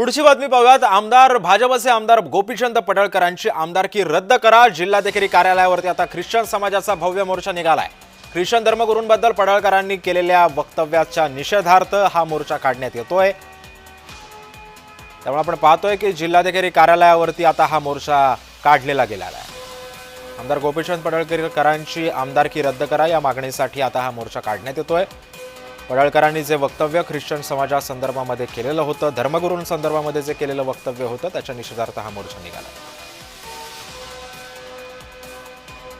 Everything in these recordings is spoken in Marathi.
पुढची बातमी पाहूयात. आमदार भाजपचे आमदार गोपीचंद पडळकरांची आमदारकी रद्द करा. जिल्हाधिकारी कार्यालयावरती आता ख्रिश्चन समाजाचा भव्य मोर्चा निघालाय. ख्रिश्चन धर्मगुरूंबद्दल पडळकरांनी केलेल्या वक्तव्याच्या निषेधार्थ हा मोर्चा काढण्यात येतोय. त्यामुळे आपण पाहतोय की जिल्हाधिकारी कार्यालयावरती आता हा मोर्चा काढलेला गेलेला आहे. आमदार गोपीचंद पडळकरांची आमदारकी रद्द करा या मागणीसाठी आता हा मोर्चा काढण्यात येतोय. पडळकरांनी जे वक्तव्य ख्रिश्चन समाजासंदर्भामध्ये केलेलं होतं धर्मगुरूंसंदर्भामध्ये जे केलेलं वक्तव्य होतं त्याच्या निषेधार्थ हा मोर्चा निघाला.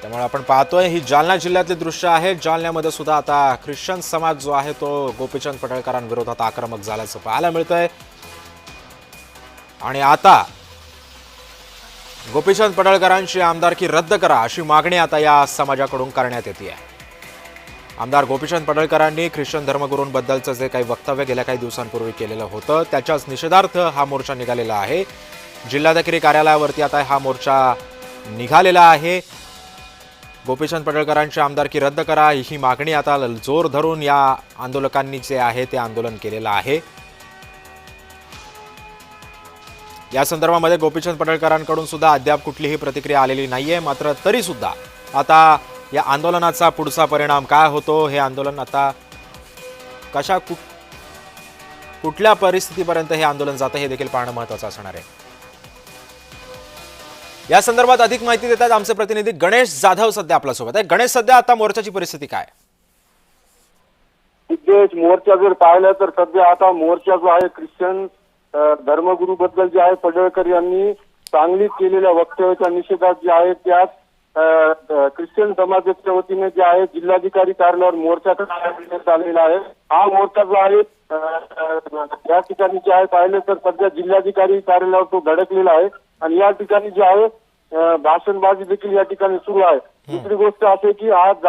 त्यामुळे आपण पाहतोय ही जालना जिल्ह्यातली दृश्य आहे. जालन्यामध्ये सुद्धा आता ख्रिश्चन समाज जो आहे तो गोपीचंद पडळकरांविरोधात आक्रमक झाल्याचं पाहायला मिळतंय. आणि आता गोपीचंद पडळकरांची आमदारकी रद्द करा अशी मागणी आता या समाजाकडून करण्यात येते आहे. आमदार गोपीचंद पडळकरांनी ख्रिश्चन धर्मगुरूंबद्दलचं जे काही वक्तव्य गेल्या काही दिवसांपूर्वी केलेलं होतं त्याच्याच निषेधार्थ हा मोर्चा निघालेला आहे. जिल्हाधिकारी कार्यालयावरती आता हा मोर्चा निघालेला आहे. गोपीचंद पडळकरांची आमदारकी रद्द करा ही मागणी आता जोर धरून या आंदोलकांनी जे आहे ते आंदोलन केलेलं आहे. या संदर्भामध्ये गोपीचंद पडळकरांकडून सुद्धा अद्याप कुठलीही प्रतिक्रिया आलेली नाहीये मात्र तरी सुद्धा आता या आंदोलनाचा पुढचा परिणाम काय होतो? हे आंदोलन आता कशा कुठ कुठल्या परिस्थितीपर्यंत हे आंदोलन जातं हे देखील पाहणं महत्वाचं असणार आहे. या संदर्भात अधिक माहिती देतात आमचे प्रतिनिधी गणेश जाधव सध्या आपल्यासोबत आहे. गणेश सध्या आता मोर्चाची परिस्थिती काय? मोर्चा जर पाहिला तर सध्या आता मोर्चा जो आहे ख्रिश्चन धर्मगुरू बद्दल जे आहे पडळकर यांनी चांगली केलेल्या वक्तव्याच्या निषेधात जे आहे त्यात ख्रिश्चन समाजाच्या वतीने जे आहे जिल्हाधिकारी कार्यालयावर मोर्चा आलेला आहे. हा मोर्चा जो आहे या ठिकाणी जे आहे पाहिलं तर सध्या जिल्हाधिकारी कार्यालयावर तो धडकलेला आहे. आणि या ठिकाणी जे आहे भाषणबाजी देखील या ठिकाणी सुरू आहे. दुसरी गोष्ट असे की आज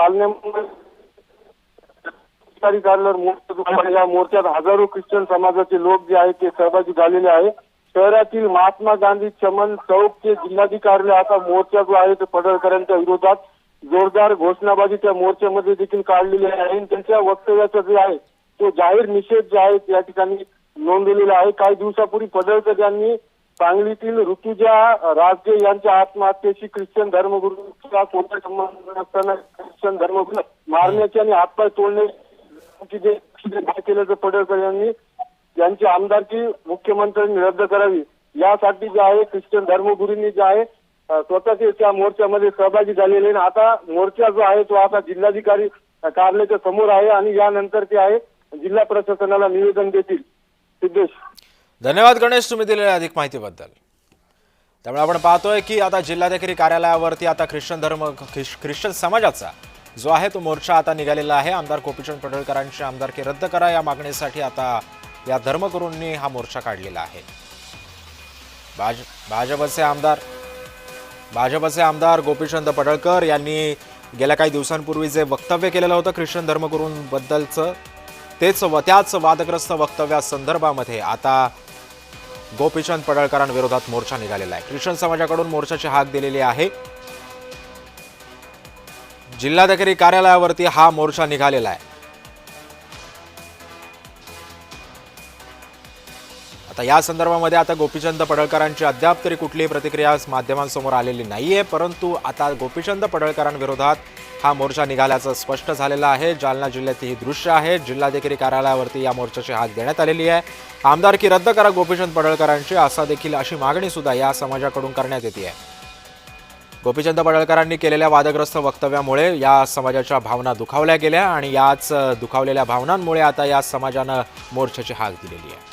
अधिकारी कार्यालयावर मोर्चा आहे, या मोर्चात हजारो ख्रिश्चन समाजाचे लोक जे आहेत ते सहभागी झालेले आहे. शहरातील महात्मा गांधी चमन चौकचे जिल्हाधिकारी कार्यालय आता मोर्चा जो आहे तो पडळकरांच्या विरोधात जोरदार घोषणाबाजी त्या मोर्चामध्ये देखील काढलेली आहे. आणि त्यांच्या वक्तव्याचा जे आहे तो जाहीर निषेध जे आहे त्या ठिकाणी नोंदवलेला आहे. काही दिवसापूर्वी पडळकर यांनी सांगलीतील ऋतुजा राजे यांच्या आत्महत्येशी ख्रिश्चन धर्मगुरूचा कोणता संबंध नसताना ख्रिश्चन धर्मगुरू मारण्याचे आणि हातपाय तोडणे जे केलं तर पडळकर यांनी यांची आमदारकी मुख्यमंत्र्यांनी रद्द करावी यासाठी जे आहे ख्रिश्चन धर्मगुरूंनी जे आहे स्वतःचे त्या मोर्चामध्ये सहभागी झालेले आणि आता मोर्चा जो आहे तो आता जिल्हाधिकारी कार्यालयाच्या समोर आहे आणि यानंतर ते आहे जिल्हा प्रशासनाला निवेदन देतील. सिद्धेश. धन्यवाद गणेश तुम्ही दिलेल्या अधिक माहितीबद्दल. त्यामुळे आपण पाहतोय की आता जिल्हाधिकारी कार्यालयावरती आता ख्रिश्चन धर्म ख्रिश्चन समाजाचा जो आहे तो मोर्चा आता निघालेला आहे. आमदार गोपीचंद पडळकरांची आमदारकी रद्द करा या मागणीसाठी आता या धर्मगुरूंनी हा मोर्चा काढलेला आहे. भाज भाजपचे आमदार भाजपचे आमदार गोपीचंद पडळकर यांनी गेल्या काही दिवसांपूर्वी जे वक्तव्य केलेलं होतं ख्रिश्चन धर्मगुरूंबद्दलचं तेच व त्याच वादग्रस्त वक्तव्यासंदर्भामध्ये आता गोपीचंद पडळकरांविरोधात मोर्चा निघालेला आहे. ख्रिश्चन समाजाकडून मोर्चाची हाक दिलेली आहे. जिल्हाधिकारी कार्यालयावरती हा मोर्चा निघालेला आहे. आता या संदर्भामध्ये आता गोपीचंद पडळकरांची अद्याप तरी कुठलीही प्रतिक्रिया माध्यमांसमोर आलेली नाही आहे परंतु आता गोपीचंद पडळकरांविरोधात हा मोर्चा निघाल्याचं स्पष्ट झालेलं आहे. जालना जिल्ह्यात ही दृश्य आहे. जिल्हाधिकारी कार्यालयावरती या मोर्चाची हाक देण्यात आलेली आहे. आमदारकी रद्द करा गोपीचंद पडळकरांची असा देखील अशी मागणी सुद्धा या समाजाकडून करण्यात येते आहे. गोपीचंद पडळकरांनी केलेल्या वादग्रस्त वक्तव्यामुळे या समाजाच्या भावना दुखावल्या गेल्या आणि याच दुखावलेल्या भावनांमुळे आता या समाजानं मोर्चाची हाक दिलेली आहे.